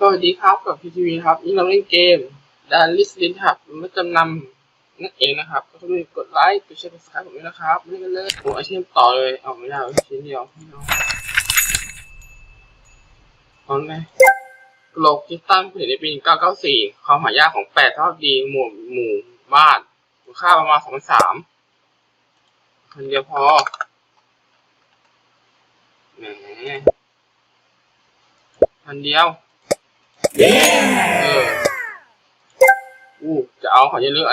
สวัสดีครับกับพีทีวีครับนี่เราเล่นเกมดานลิสลินครับมาจำนำนั่นเองนะครับ ก็ต้องกดไลค์กดแชร์กดซับผมด้วยนะครับเล่นกันเลยโอ้ไอเทมต่อเลยเอาไม่ได้ชิ้นเดียวไม่เอาเอาไงโลกที่ตั้งผลิตในปี 994 ความหายากของแปดเท่าดีหมู่หมู่บ้านมูลค่าประมาณ 2,300คนเดียวพอแหมพันเดียว อออู้จะเอาของเยอะเลย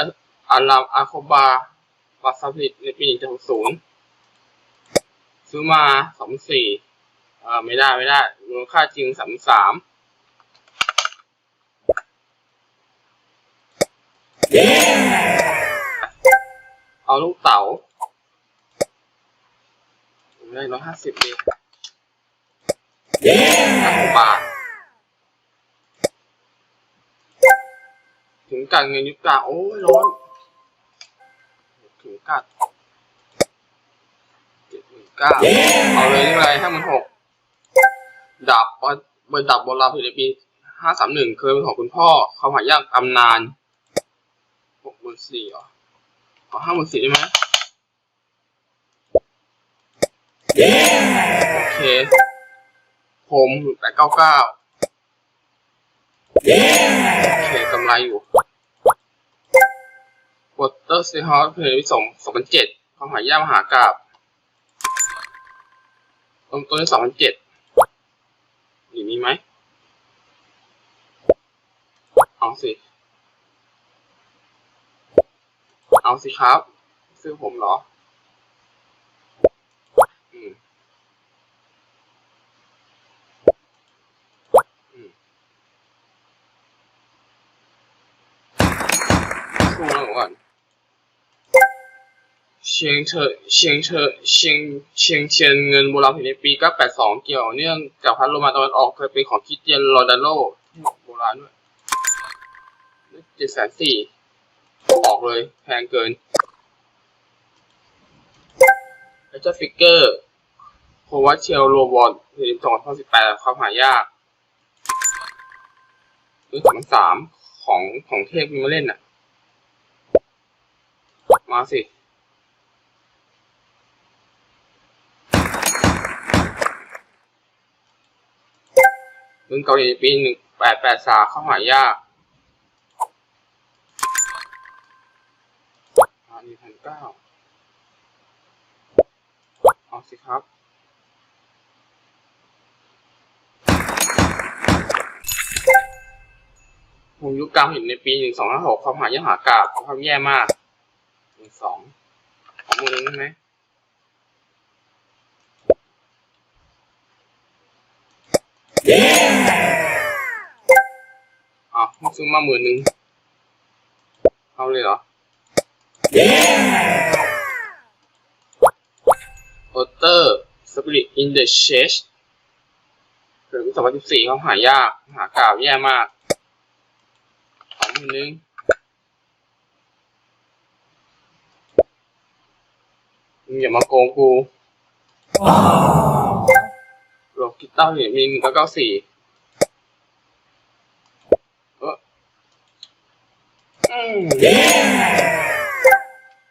อาราอาโคบาวัสพิตในปีหนึ่งหกศูนย์ซื้อมาสองสี่เออไม่ได้ไม่ได้มูลค่าจริงสามสามเอาลูกเต๋าไม่ได้ร้อยห้าสิบเองห้าสิบบาท ถึงกัดเงินยุกาโอ้ยร้อนถึงกัดเจ็ดหมื่นเก้าเอาเลยนี่ไรห้าหมื่นหกดาบว่าเบอร์ดับโบราณผลิตในปีห้าสามหนึ่งเคยเป็นของคุณพ่อเขาหายากตำนานหกหมื่นสี่เหรอขอห้าหมื่นสี่ได้ไหมโอเคผมแปดเก้าเก้าโอเคกำไรอยู่ วอเตอร์ซีฮอสเพลย์สองสองพันเจ็ดความหายากมหากราบตรงตัวนี้สองพันเจ็ดนี่มีไหมเอาสิ เอาสิครับ ซื้อผมเหรอ อืมอืมสู้แล้วก่อน เชียงเธอเชียงเธอเชียงเชียงเชียนเงินโบราณในปี 982 เกี่ยวเนื่องจากพัดลมมาตะวันออกเคยเป็นของคริสเตียนโรดันโลโบราณด้วยเจ็ดแสนสี่ออกเลยแพงเกินแล้วเจ้าฟิกเกอร์โควาเชลโรบอทในปี2018ความหายากคือสองสามของของเทพมีมาเล่นอะ มาสิ เมืองเกาหลีปีหนึ่งแปดแปดสาเข้าหายากอันนี้พันเก้าเอาสิครับผมยุคกลางเห็นในปีหนึ่งสองห้าหกความหายากหากาบความแย่มากหนึ่งสองของมือนึงใช่ไหมอะมึง ซื้อมาหมื่นหนึ่งเอาเลยเหรอโอเตอร์สปิริตอินเดอะเชสเกิดปีสองพันสิบสี่เขาหายาก หากาบแย่มากสองหมื่นหนึ่งมึงอย่ามาโกงกูโลกิต้าเนี่ยมีหนึ่งเก้าเก้าสี่เอออืม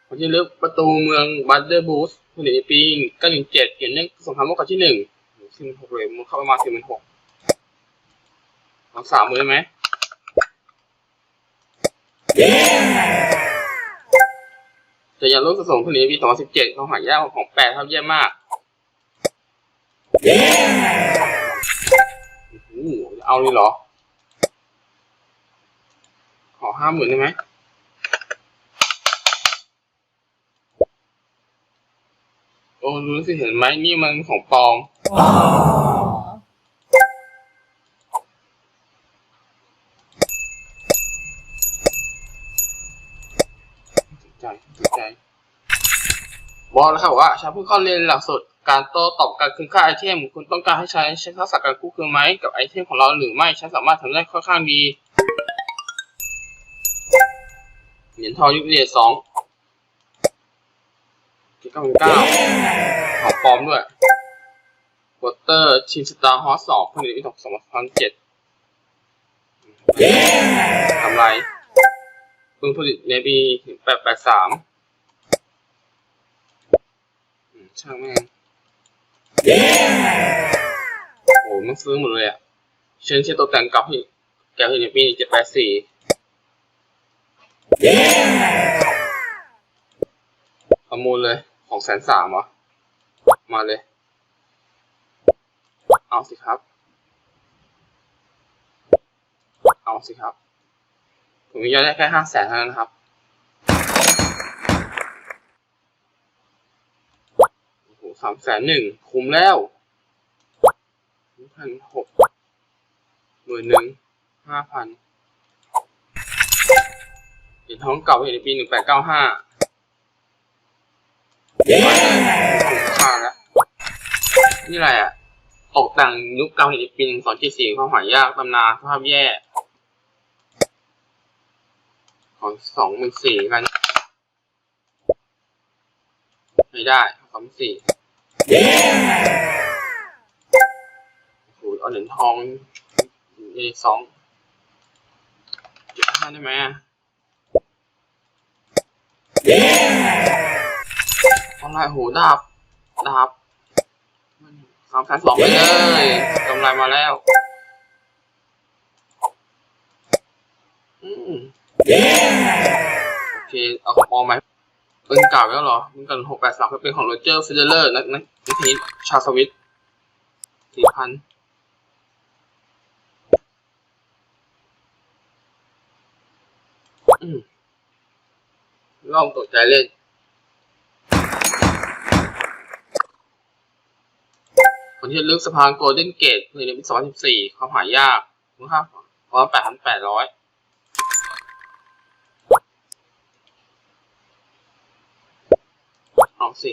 ผมจะเลือกประตูเมืองบัตเดอร์บูสผลิตในปีเก้าหนึ่งเจ็ดเขียนเรื่องสงครามโลกครั้งที่หนึ่งสี่หมื่นหกเลยมันเข้าประมาณสี่หมื่นหกลองสามมือไหมแต่ยังรู้สะสมผลิตในปี2017เขาหายากของแปดเท่าแย่มากโอ้โหเอาเลยเหรอขอ ห้าหมื่นได้ไหมโอ้รู้สิเห็นไหมนี่มันของปลอมใจใจบอกแล้วครับว่าชาวผู้เข้าเรียนหลักสูตรการโต้ตอบการคืนค่าไอเทม คุณต้องการให้ใช้ใช้ทักษะการกู้คืนไหมกับไอเทมของเราหรือไม่ฉันสามารถทำได้ค่อนข้างดี เหรียญทองยุคเรียนสองเก้าเก้าของปลอมด้วยวอเตอร์ทีมสตาร์ฮอสสองผลิตปีสองพันเจ็ดกำไรเพิ่งผลิตในปีแปดแปดสามช่างแม่งโอ้โหมันซื้อหมดเลยอะเชิญเชียร์ตกแต่งกับที่แกผลิตในปีเจ็ดแปดสี่ ประมูลเลยของแสนสามเหรอ มาเลย เอาสิครับ เอาสิครับ ผมมียอดได้แค่ห้าแสนเท่านั้นครับโอ้โหสามแสนหนึ่งคุ้มแล้วพันหกหมื่นหนึ่งห้าพัน เหรียญทองเก่าเหรียญในปีหนึ่งแปดเก้าห้าคุ้าแล้วนี่อะไรอะตกแต่งยุคเก่าเหรียญในปีหนึ่งสองเจ็ดสี่ความหายากตำนานสภาพแย่ ของสองหมื่นสี่กัน ไม่ได้สองสี่โอ้โหเอาเหรียญทองเอสองเจ็ดห้าได้ไหมอะอะ ไรโหดาบดาบสามแสนสองไปเลยกำไรมาแล้ว อืมโอเค เอาของปลอมไหมเป็นเก่าแล้วเหรอมันกันหกแปดสามเป็นของโรเจอร์ฟิเดเลอร์นักนักนักเทนนิสชาวสวิตสี่พันอืมลองตกใจเล่น คนที่ลึกสะพานโกลเด้นเกตในปีสองพันสิบสี่ความหายากมูลค่าประมาณแปดพันแปดร้อยเอาสิ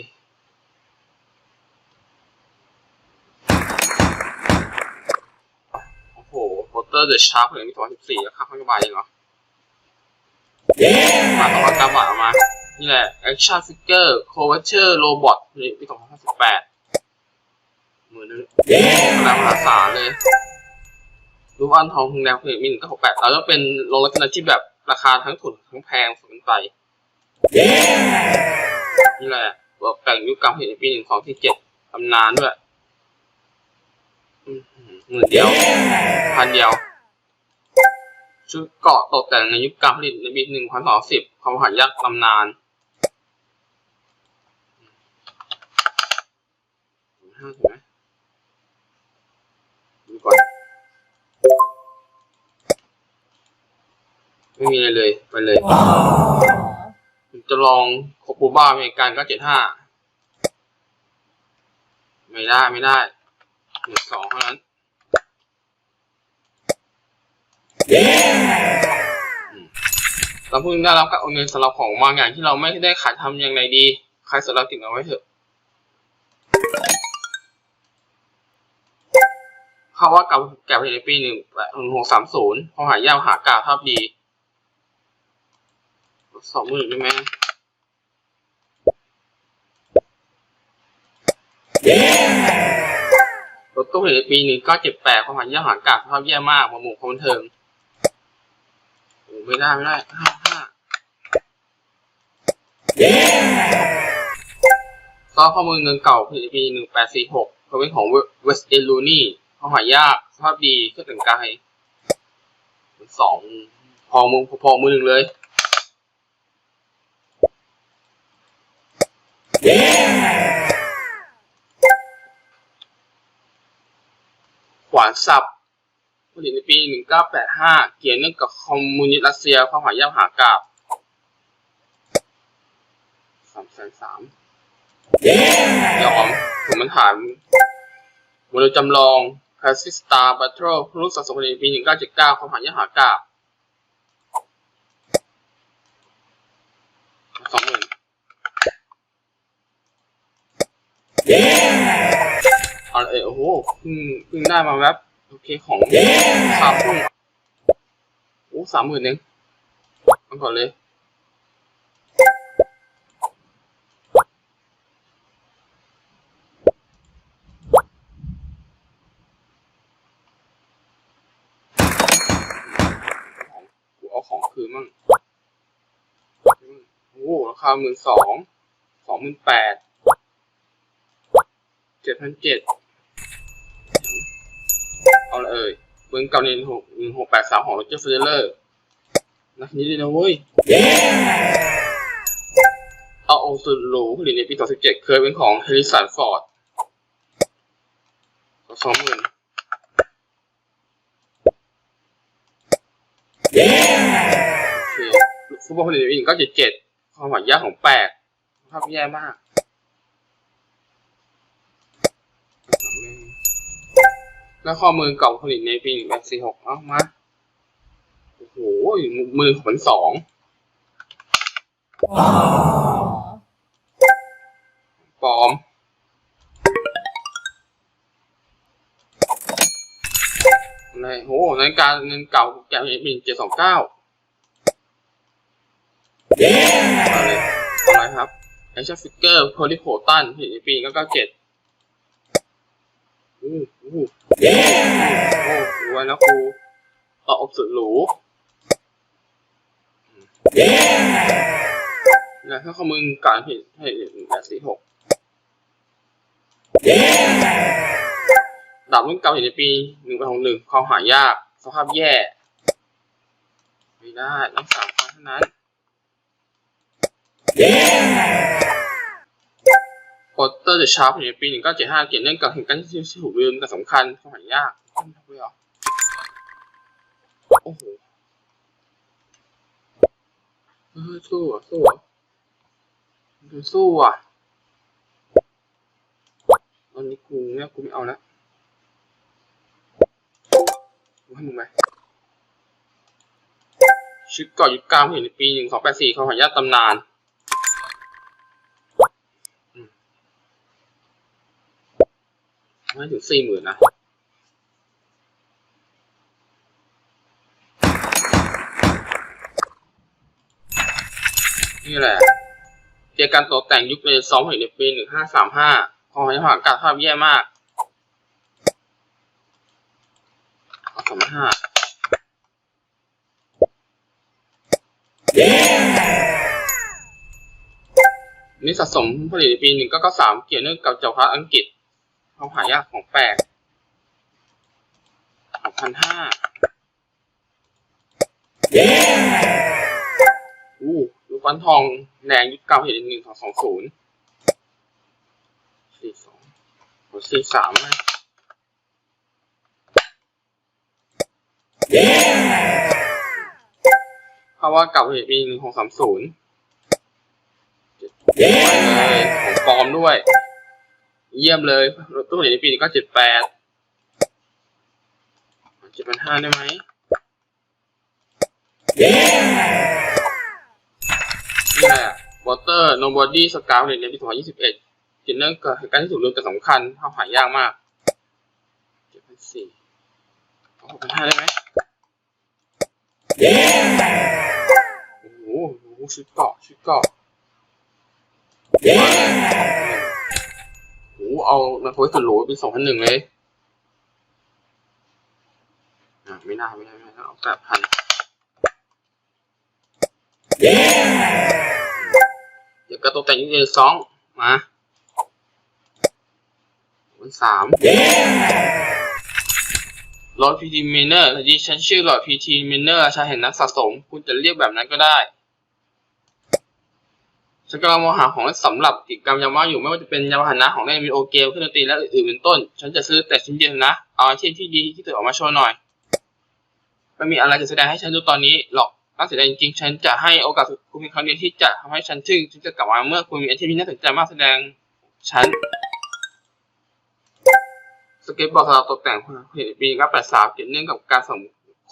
โอ้โหโปสเตอร์เดอะชาร์ปเลยมีสองสิบสี่แล้วค่าพันกว่าบาทเองเหรอมาสองร้อยเก้าบาทเอามา นี่แหละ Action Figure c o v a t u r e Robot นี่ปีสองพันห้าสิบแปด มื่นนึงกำลังมหาศาเลย รูปอันทองทุงแดงเพลมินก็หกแปดแล้วก็เป็นโรงรถที่แบบราคาทั้งถูกทั้งแพงสมใจนี่แหละบอกแต่งยุคกลางเหตุในปีหนึ่งสองที่เจ็ดตำนานด้วยอื้อหือหมื่นเดียว พันเดียว ชุดเกาะตกแต่งในยุคกลางผลิตในปีหนึ่งพันสองสิบความหายากตำนานห้าถูกไหมดูก่อน ไม่มีอะไรเลยไปเลยจะลองโคปูบ้าอเมริกันก็เจ็ดห้าไม่ได้ไม่ได้หนึ่งสองเท่านั้นอืมเราเพิ่งได้รับการโอนเงินสำหรับของบางอย่างที่เราไม่ได้ขายทำอย่างไรดี ใครสนเราติดเอาไว้เถอะเขาว่ากับแก่ไปในปีหนึ่งหนึ่งหกสามศูนย์พอหายากหากาภาพดี สองหมื่นได้ไหมรถตู้เห็นในปีหนึ่งก็เจ็บแปดความหันยากหางกาดสภาพแย่มากมาหมู่ความบันเทิงโอ้ไม่ได้ไม่ได้ห้าห้าก็ข้อมูลเงินเก่าในปีหนึ่งแปดสี่หกเขาเป็นของเวสเอลูนี่ความหายากสภาพดีก็ถึงกายสองพอมือพอมือหนึ่งเลย ขวานสับผลิตในปี 1985 เกี่ยวเนื่องกับคอมมิวนิสต์รัสเซียความหายากหากาบสามแสนสามยอมผมมันถามโมเดลจำลองคาซิสตาร์บัตเทิลรุ่นสะสมผลิตในปี 1979 ความหายากหากาบสองหมื่น เอาเออโอ้โหเพิ่งเพิ่งได้มาแวบโอเคของคาพุ่งโอ้สามหมื่นเองเอาก่อนเลยคืนมั่ง โอ้โหราคาหมื่นสอง สองหมื่นแปด เจ็ดพันเจ็ดเอาละเอ่ยเบิ้งเก่าในหกหนึ่งหกแปดสามของโรเจอร์เฟเดเลอร์นักนี้ดีนะเว้ยเอาองสุดหรูผลิตในปี 2017 เคยเป็นของเฮริสันฟอร์ดสองหมื่นฟุตบอลผลิตในปี1977 ความหวานยากของแปลกภาพแย่มาก แล้วข้อมือเก่าผลิตในปี1846เอ้ามา โอ้โห มือของมันสองปลอมอะไรโหนาฬิกาเงินเก่าแกะเป็นเจ็ดสองเก้าอะไรอะไรครับแอคชั่นฟิกเกอร์โพลิโพตันเห็นในปีก็เก้าเจ็ด อู้อู้โอ้รวยแล้วครูต่ออบสุดหรูนะถ้าข้อมือการเห็นให้แบบสี่หกดาบรุ่นเก่าเห็นในปีหนึ่งพันหกหนึ่งความหายาก สภาพแย่ ไม่ได้ต้องสามครั้งเท่านั้น ร์เดอะชาร์ปเห็นในปีหนึ่งเกี่ยวเนื่องกับเหตุการณ์ที่ถูกลืมแต่สำคัญความหายากโอ้โหเออสู้อะสู้อะดูสู้อะตอนนี้กูเนี่ยกูไม่เอาล้วกูให้มึงไหมชุดเก่อยุคกลางเห็นในปีหนึ่งสองแปดสี่ของหายาตตำนานอืม ไม่ถึงสี่หมื่นนะนี่แหละเจอการตกแต่งยุคเรซองเห็นในปีหนึ่งห้าสามห้าของหายาอากาศภาพแย่มากสองห้านี่สะสมผลิตในปีหนึ่งก็ก็สามเกี่ยวเนื่องกับเจ้าพระอังกฤษ เขาหายากของแปลกสองพันห้าอู้ลูกฟันทองแดงยุคเก่าเห็นหนึ่งสองสองศูนย์สี่สองสี่สามไหมเพราะว่าเก่าเห็นปีหนึ่งของสามศูนย์ไปเลยของปลอมด้วย เยี่ยมเลยรถตู้เหรียญในปีนี้ก็เจ็ดแปดเจ็ดพันห้าได้ไหมนี่แหละวอเตอร์โนบอดี้สกาวเหรียญในปีสองพันยี่สิบเอ็ดเกี่ยวเนื่องกับเหตุการณ์ที่ถูกลืมแต่สำคัญทำหายากมากเจ็ดพันสี่หกพันห้าได้ไหมโอ้โหโอ้โหชุดเกาะชุดเกาะโอ้โห เอามาโพสต์สุดหรูเป็นสองพันหนึ่งเลยอะไม่น่าไม่ได้ไม่ได้เอาแปดพันเดี๋ยวกระตกแต่งยูเอสองมาวันสามลอร์ดพีทีเมเนอร์ที่ฉันชื่อลอร์ดพีทีเมเนอร์ชายแห่งนักสะสม คุณจะเรียกแบบนั้นก็ได้ ฉันกำลังมหาของเล่นสำหรับกิจกรรมยามว่างอยู่ไม่ว่าจะเป็นยานพาหนะของเล่นวิดีโอเกมเครื่องดนตรีและอื่นๆเป็นต้น ฉันจะซื้อแต่ชิ้นเดียวนะ เอาอาชีพที่ดีที่สุดออกมาโชว์หน่อยไม่มีอะไรจะแสดงให้ฉันดูตอนนี้หรอกน่าเสียดายจริงๆฉันจะให้โอกาสคุณเพียงครั้งเดียวที่จะทำให้ฉันทึ่งฉันจะกลับมาเมื่อคุณมีอาชีพที่น่าสนใจมากแสดงฉันสเก็ตบอร์ดสำหรับตกแต่งเหตุปีก็แปดสามเกี่ยวเนื่องกับการสม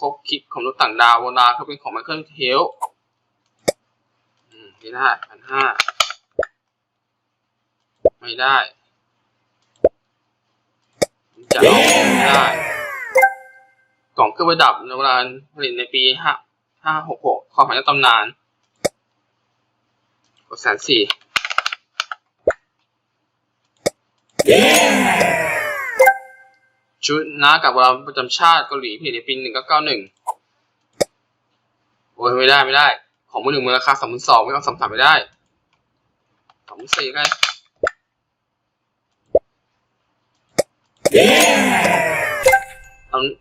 คบคิดของรถต่างดาวโบราณเขาเป็นของไมเคิลเทล ไม่ได้พันห้าไม่ได้จะเอาไม่ได้ กล่องเครื่องประดับในโบราณผลิตในปีห้าห้าหกหกความหมายในตำนานกดแสนสี่ชุดน้ากับโบราณประจำชาติเกาหลีผลิตในปีหนึ่งเก้าเก้าหนึ่งโปอ้ยไม่ได้ไม่ได้ ของมือหนึ่งมูลค่าสามหมื่นสองไม่เอาสามสามไม่ได้สามหมื่นสี่ไง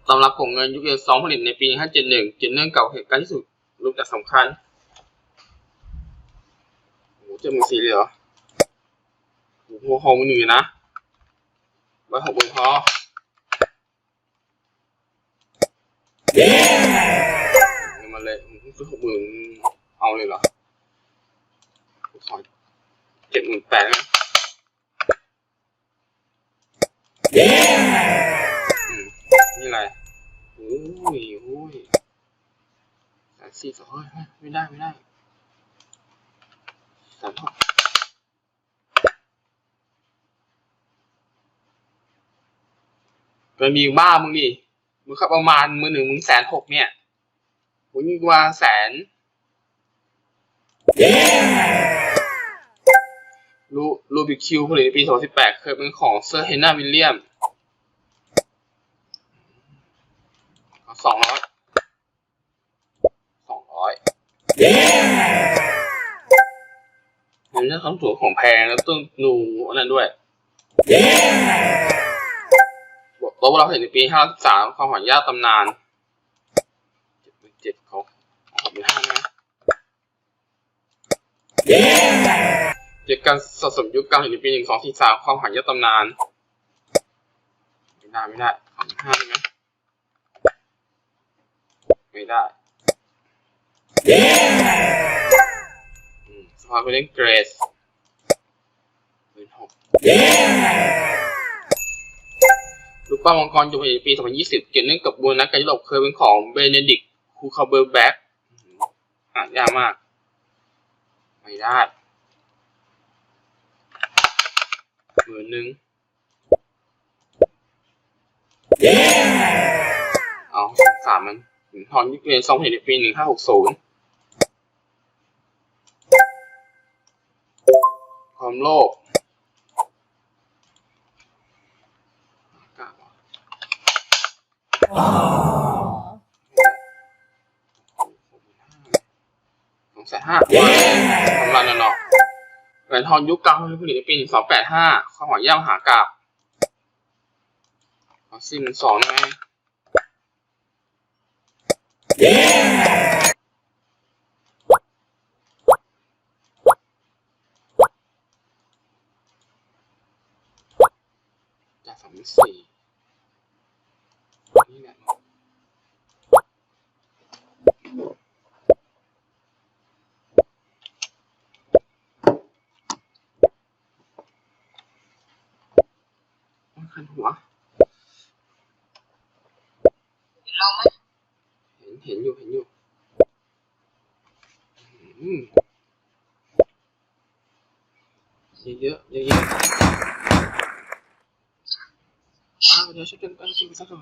ตำรับของเงินยุคเรียนสองผลิตในปีห้าเจ็ดหนึ่งเจ็ดเนื่องเก่าเหตุการณ์ที่สุดรูปจากสำคัญโอ้โหเจ็ดหมื่นสี่เลยเหรอหัวหอมมือหนึ่งอยู่นะไว้หกหมื่นพอเงินมาเลยซื้อหกหมื่น เอาเลยเหรอขอเจ็ดหมื่นแปดนะนี่อะไรโอ้ยโอ้ยสามสี่สองไม่ได้ ไม่ได้สามหกมันมีบ้ามึงดิมึงขับประมาณมือหนึ่งมึงแสนหกเนี่ยมึงกว่าแสน รูรูบิคิวผลิตในปี 2018 เคยเป็นของเซอร์เฮนาวิลเลียมสองร้อยสองร้อยมันเรื่องคำตัวของแพงแล้วต้องดูอันนั้นด้วยโต๊ะเราเห็นในปีห้าสามความหวานยากตำนานเจ็ดเจ็ดเขาหกเป็นห้า เจ็ดการสะสมยุคกลารเห็นในปีหนึ่งสองสี่สามความหวานยากตำนาน ไม่ได้ไม่ได้สองห้าได้ไหมไม่ได้อืมสภาพเป็นเล่นเกรสเป็นหกรูปปั้นมังกรยู่ในปี 2020 เกี่ยวเนื่องกับบูรณะการยุโรปเคยเป็นของเบเนดิกคูคาเบอร์แบ็กอ่านยากมาก ไม่ได้หมื่นหนึ่งเอาสามมันหินทอนยุคเรียนสองเห็นในปี1560ความโลภกล้าเหรอ สองแสนห้าประมาณนั้นเนาะแหวน ทองยุคกลางผลิตในปีสองแปดห้าข้าวหอยย่างมหากาบสี่หมื่นสองได้ไหมจากสองหมื่นสี่นี่แหละ มันคันหัวลองไหมเห็นเห็นอยู่เห็นอยู่อืมเยอะๆเยอะๆอ้าวเดี๋ยวช่วยกันกันชิมสักหน่อย